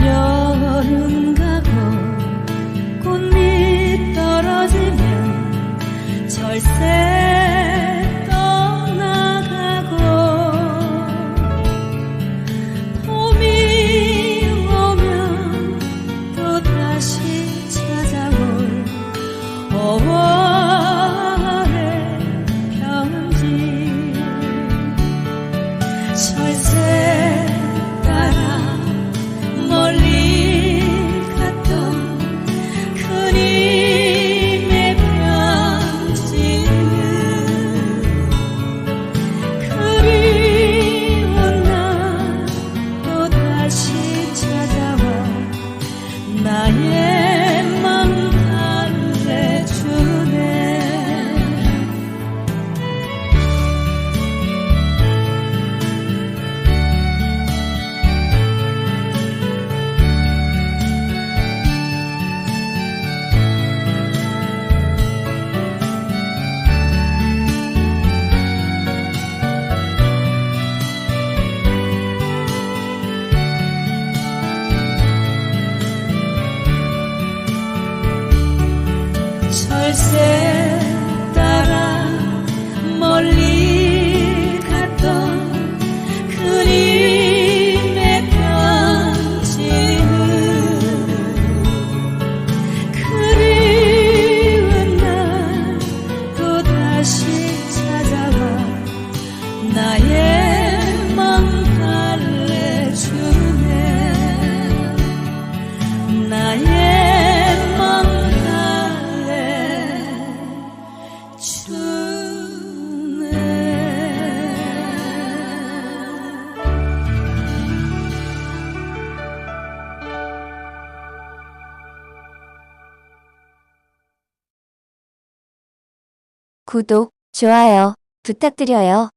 여름 가고 꽃잎 떨어지면 절세 say 구독, 좋아요 부탁드려요.